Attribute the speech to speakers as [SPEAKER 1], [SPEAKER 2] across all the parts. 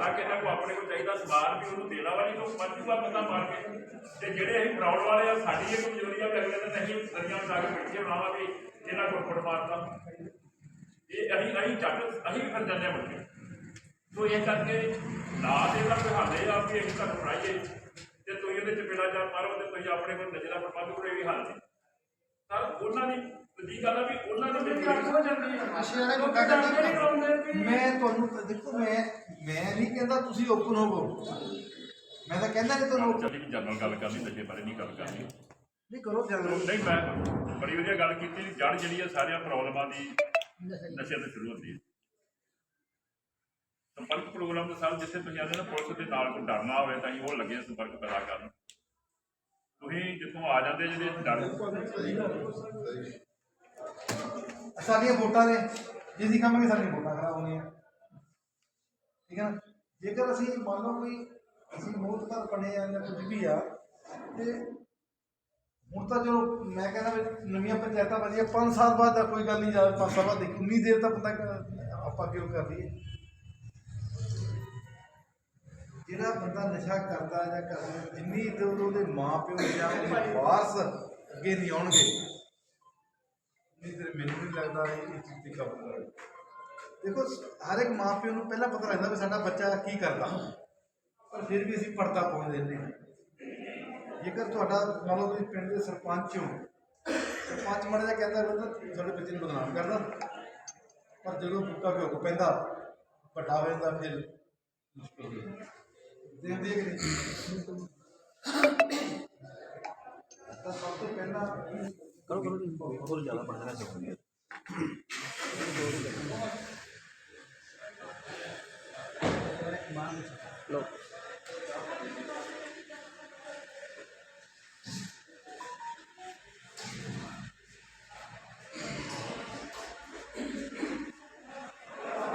[SPEAKER 1] ਆ ਕੇ ਇਹਨਾਂ ਕੋ ਆਪਣੇ ਕੋਲ ਚਾਹੀਦਾ ਸਮਾਨ ਵੀ ਉਹਨੂੰ ਦੇਣਾ ਵਾ ਨਹੀਂ ਤਾਂ ਮੱਜੂਗਾ ਬੰਦਾ ਮਾਰ ਕੇ। ਤੇ ਜਿਹੜੇ ਅਸੀਂ ਫਰਾਉਡ ਵਾਲੇ ਆ ਸਾਡੀ ਇਹ ਕਮਜ਼ੋਰੀ ਆ ਵੀ ਅਗਲੇ ਦਿਨ ਅਸੀਂ ਦਰੀਆਂ ਲਾ ਕੇ ਪਿੱਛੇ ਬਣਾਵਾ ਵੀ ਇਹਨਾਂ ਕੋਲ ਫੁੱਟ ਮਾਰਦਾ ਇਹ ਅਸੀਂ ਅਸੀਂ ਚੱਕ ਅਸੀਂ ਵੀ ਫਿਰ ਜਾਂਦੇ ਮੁੜ ਕੇ। ਸੋ ਇਹ ਕਰਕੇ ਨਾ ਦੇ ਦਾ ਕਹਾਣੇ ਆ ਵੀ ਅਸੀਂ ਤੁਹਾਨੂੰ ਫੜਾਈਏ। ਤੇ ਤੁਸੀਂ ਉਹਦੇ ਚਪੇੜਾ ਜਾ ਮਾਰੋ ਤੇ ਤੁਸੀਂ ਆਪਣੇ ਕੋਲ ਨਜ਼ਰਾਂ ਪਰ ਬੰਦ ਕੋਈ ਵੀ ਹਾਲ ਨਹੀਂ। ਸਰ ਉਹਨਾਂ ਦੀ ਦੂਜੀ ਗੱਲ ਆ ਵੀ ਉਹਨਾਂ ਦੀ ਮਜ਼ਬੂਰੀ
[SPEAKER 2] ਹੋ ਜਾਂਦੀ ਹੈ।
[SPEAKER 3] ਵਾਲੇ ਨੂੰ
[SPEAKER 2] ਕਰਾਉਂਦੇ ਵੀ
[SPEAKER 3] ਮੈਂ ਦੇਖੋ ਮੈਂ ਮੈਂ ਨਹੀਂ ਕਹਿੰਦਾ ਤੁਸੀਂ ਓਪਨ ਹੋਵੋ। ਮੈਂ ਤਾਂ ਕਹਿੰਦਾ ਕਿ ਤੁਹਾਨੂੰ open-
[SPEAKER 1] ਚੱਲੀ ਵੀ ਜਨਰਲ ਗੱਲ ਕਰਨੀ ਨਸ਼ੇ ਬਾਰੇ ਨਹੀਂ ਗੱਲ ਕਰਨੀ।
[SPEAKER 3] ਨਹੀਂ ਕਰੋ ਜਨਰਲ।
[SPEAKER 1] ਨਹੀਂ ਮੈਂ ਬੜੀ ਵਧੀਆ ਗੱਲ ਕੀਤੀ ਜੜ ਜਿਹੜੀ ਆ ਸਾਰੀਆਂ ਪ੍ਰੋਬਲਮਾਂ ਦੀ ਨਸ਼ੇ ਤੋਂ ਸ਼ੁਰੂ ਹੁੰਦੀ ਹੈ। ਸੰਪਰਕ ਪ੍ਰੋਗਰਾਮ ਦੇ ਸਾਲ ਜਿੱਥੇ ਤੁਸੀਂ ਆਦੇ ਨਾ ਪੁਲਿਸ ਦੇ ਨਾਲ ਕੋਈ ਡਰਨਾ ਹੋਵੇ ਤਾਂ ਉਹ ਲੱਗੇ ਹਾਂ ਸੰਪਰਕ ਪੈਦਾ ਕਰਨ। ਤੁਸੀਂ ਜਿੱਥੋਂ ਆ ਜਾਂਦੇ ਜਿਹੜੇ ਡਰ
[SPEAKER 3] ਸਾਡੀਆਂ ਵੋਟਾਂ ਨੇ। ਜੇ ਅਸੀਂ ਕਹਾਂਗੇ ਸਾਡੀਆਂ ਵੋਟਾਂ ਖਰਾਬ ਹੋਣੀਆਂ। ਠੀਕ ਹੈ ਨਾ? ਜੇਕਰ ਅਸੀਂ ਮੰਨ ਲਓ ਕੋਈ ਅਸੀਂ ਮੋਹਤ ਬਣੇ ਆ ਜਾਂ ਕੁਝ ਵੀ ਆ, ਤੇ ਹੁਣ ਤਾਂ ਚਲੋ ਮੈਂ ਕਹਿੰਦਾ ਵੀ ਨਵੀਆਂ ਪੰਚਾਇਤਾਂ ਬਣੀਆਂ 5 ਸਾਲ ਬਾਅਦ ਤਾਂ ਕੋਈ ਗੱਲ ਨਹੀਂ ਜਾਵੇ 5 ਸਾਲ ਬਾਅਦ ਦੇਖੀ, ਉਨੀ ਦੇਰ ਤਾਂ ਬੰਦਾ ਆਪਾਂ ਕਿਉਂ ਕਰ ਲਈਏ? ਜਿਹੜਾ ਬੰਦਾ ਨਸ਼ਾ ਕਰਦਾ ਜਾਂ ਕਰਦਾ ਜਿੰਨੀ ਤੇ ਉਹਦੇ ਮਾਂ ਪਿਓ ਜਾਂ ਉਹਦੇ ਵਾਰਸ ਅੱਗੇ ਨਹੀਂ ਆਉਣਗੇ। ਨਹੀਂ ਤੇ ਮੈਨੂੰ ਨਹੀਂ ਲੱਗਦਾ ਇਹ ਚੀਜ਼ ਤੇ ਕਾਬੂ ਕਰ ਦੇਖੋ, ਹਰ ਇੱਕ ਮਾਂ ਪਿਓ ਨੂੰ ਪਹਿਲਾਂ ਪਤਾ ਲੱਗਦਾ ਵੀ ਸਾਡਾ ਬੱਚਾ ਕੀ ਕਰਦਾ। ਪਰ ਫਿਰ ਵੀ ਅਸੀਂ ਪਰਦਾ ਪਾਉਣ ਦਿੰਦੇ ਹਾਂ। ਜੇਕਰ ਤੁਹਾਡਾ ਮੰਨ ਲਓ ਤੁਸੀਂ ਪਿੰਡ ਦੇ ਸਰਪੰਚ ਹੋ, ਸਰਪੰਚ ਮੜਾ ਦਾ ਕਹਿੰਦਾ ਬੰਦਾ ਤੁਹਾਡੇ ਬੱਚੇ ਨੂੰ ਬਦਨਾਮ ਕਰਦਾ। ਪਰ ਜਦੋਂ ਬੁੱਕਾ ਪਿਓ ਕੋ ਪੈਂਦਾ ਵੱਡਾ ਹੋ ਜਾਂਦਾ, ਫਿਰ ਮੁਸ਼ਕਿਲ ਹੋ ਦੇਖਦੇ ਕਿ ਤਾਂ ਸਭ ਤੋਂ ਪਹਿਲਾਂ
[SPEAKER 4] ਕਰੋ ਕਰੋ ਜੀ। ਜ਼ਿਆਦਾ ਪੜ ਚਾਹੁੰਦੇ ਲੋ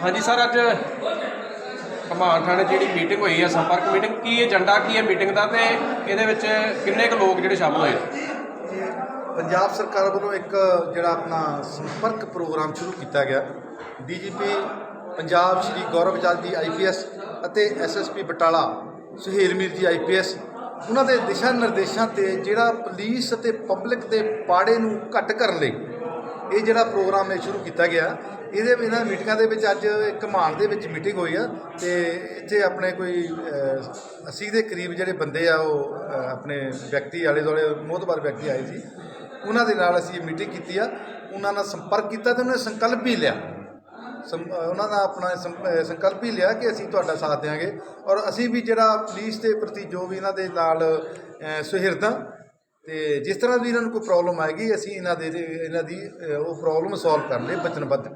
[SPEAKER 4] ਹਾਂਜੀ ਸਰ, ਅੱਜ ਕਮਾਨ ਥਾਣੇ 'ਚ ਜਿਹੜੀ ਮੀਟਿੰਗ ਹੋਈ ਹੈ ਸੰਪਰਕ ਮੀਟਿੰਗ ਕੀ ਏਜੰਡਾ ਕੀ ਹੈ ਮੀਟਿੰਗ ਦਾ ਤੇ ਇਹਦੇ ਵਿੱਚ ਕਿੰਨੇ ਕੁ ਲੋਕ ਜਿਹੜੇ ਸ਼ਾਮਲ ਹੋਏ
[SPEAKER 3] ਇਹ ਪੰਜਾਬ ਸਰਕਾਰ ਵੱਲੋਂ ਇੱਕ ਜਿਹੜਾ ਆਪਣਾ ਸੰਪਰਕ ਪ੍ਰੋਗਰਾਮ ਸ਼ੁਰੂ ਕੀਤਾ ਗਿਆ। ਡੀਜੀਪੀ ਪੰਜਾਬ ਸ਼੍ਰੀ ਗੌਰਵ ਜਲ ਜੀ ਆਈਪੀਐਸ ਅਤੇ ਐਸਐਸਪੀ ਬਟਾਲਾ ਸੁਹੇਲ ਮੀਰ ਜੀ ਆਈਪੀਐਸ ਉਹਨਾਂ ਦੇ ਦਿਸ਼ਾ ਨਿਰਦੇਸ਼ਾਂ ਤੇ ਜਿਹੜਾ ਪੁਲਿਸ ਅਤੇ ਪਬਲਿਕ ਦੇ ਪਾੜੇ ਨੂੰ ਘੱਟ ਕਰਨ ਲਈ ਇਹ ਜਿਹੜਾ ਪ੍ਰੋਗਰਾਮ ਹੈ ਸ਼ੁਰੂ ਕੀਤਾ ਗਿਆ ਇਹਦੇ ਇਹਨਾਂ ਮੀਟਿੰਗਾਂ ਦੇ ਵਿੱਚ ਅੱਜ ਇੱਕ ਘਮਾਣ ਦੇ ਵਿੱਚ ਮੀਟਿੰਗ ਹੋਈ ਆ ਤੇ ਇੱਥੇ ਆਪਣੇ ਕੋਈ ਅਹ, 80 ਦੇ ਕਰੀਬ ਜਿਹੜੇ ਬੰਦੇ ਆ ਉਹ ਆਪਣੇ ਵਿਅਕਤੀ ਆਲੇ ਦੁਆਲੇ ਮੋਹਤਬਰ ਵਿਅਕਤੀ ਆਏ ਸੀ ਉਹਨਾਂ ਦੇ ਨਾਲ ਅਸੀਂ ਇਹ ਮੀਟਿੰਗ ਕੀਤੀ ਆ ਉਹਨਾਂ ਨਾਲ ਸੰਪਰਕ ਕੀਤਾ ਤੇ ਉਹਨਾਂ ਨੇ ਸੰਕਲਪ ਵੀ ਲਿਆ। ਸੰ- ਉਹਨਾਂ ਦਾ ਆਪਣਾ ਸੰ- ਸੰਕਲਪ ਹੀ ਲਿਆ ਕਿ ਅਸੀਂ ਤੁਹਾਡਾ ਸਾਥ ਦੇਵਾਂਗੇ ਔਰ ਅਸੀਂ ਵੀ ਜਿਹੜਾ ਪੁਲਿਸ ਦੇ ਪ੍ਰਤੀ ਜੋ ਵੀ ਇਹਨਾਂ ਦੇ ਨਾਲ ਸੁਹਿਰਦ ਹਾਂ ਤੇ ਜਿਸ ਤਰ੍ਹਾਂ ਵੀ ਇਹਨਾਂ ਨੂੰ ਕੋਈ ਪ੍ਰੋਬਲਮ ਆਏਗੀ ਅਸੀਂ ਇਹਨਾਂ ਦੇ ਇਹਨਾਂ ਦੀ ਅਹ, ਉਹ ਪ੍ਰੋਬਲਮ ਸੋਲਵ ਕਰਨ ਲਈ ਵਚਨਬੱਧ ਹਾਂ।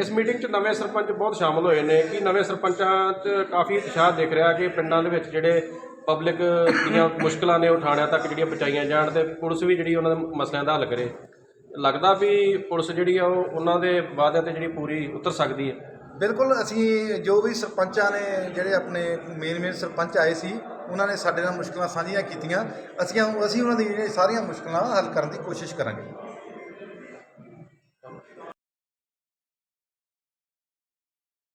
[SPEAKER 4] ਇਸ ਮੀਟਿੰਗ 'ਚ ਨਵੇਂ ਸਰਪੰਚ ਬਹੁਤ ਸ਼ਾਮਲ ਹੋਏ ਨੇ ਕਿ ਨਵੇਂ ਸਰਪੰਚਾਂ 'ਚ ਕਾਫੀ ਉਤਸ਼ਾਹ ਦਿਖ ਰਿਹਾ ਕਿ ਪਿੰਡਾਂ ਦੇ ਵਿੱਚ ਜਿਹੜੇ ਪਬਲਿਕ ਦੀਆਂ ਮੁਸ਼ਕਲਾਂ ਨੇ ਉਹ ਥਾਣਿਆਂ ਤੱਕ ਜਿਹੜੀਆਂ ਪਹੁੰਚਾਈਆਂ ਜਾਣ ਤੇ ਪੁਲਿਸ ਵੀ ਜਿਹੜੀ ਉਹਨਾਂ ਦੇ ਮਸਲਿਆਂ ਦਾ ਹੱਲ ਕਰੇ ਲੱਗਦਾ ਵੀ ਪੁਲਿਸ ਜਿਹੜੀ ਆ ਉਹ ਉਹਨਾਂ ਦੇ ਵਾਅਦਿਆਂ ਤੇ ਜਿਹੜੀ ਪੂਰੀ ਉਤਰ ਸਕਦੀ ਹੈ।
[SPEAKER 3] ਬਿਲਕੁਲ, ਅਸੀਂ ਜੋ ਵੀ ਸਰਪੰਚਾਂ ਨੇ ਜਿਹੜੇ ਆਪਣੇ ਮੇਨ ਮੇਨ ਸਰਪੰਚ ਆਏ ਸੀ, ਉਹਨਾਂ ਨੇ ਸਾਡੇ ਨਾਲ ਮੁਸ਼ਕਲਾਂ ਸਾਂਝੀਆਂ ਕੀਤੀਆਂ। ਅਸੀਂ ਅਸੀਂ ਉਹਨਾਂ ਦੀ ਜਿਹੜੀਆਂ ਸਾਰੀਆਂ ਮੁਸ਼ਕਲਾਂ ਹੱਲ ਕਰਨ ਦੀ ਕੋਸ਼ਿਸ਼ ਕਰਾਂਗੇ।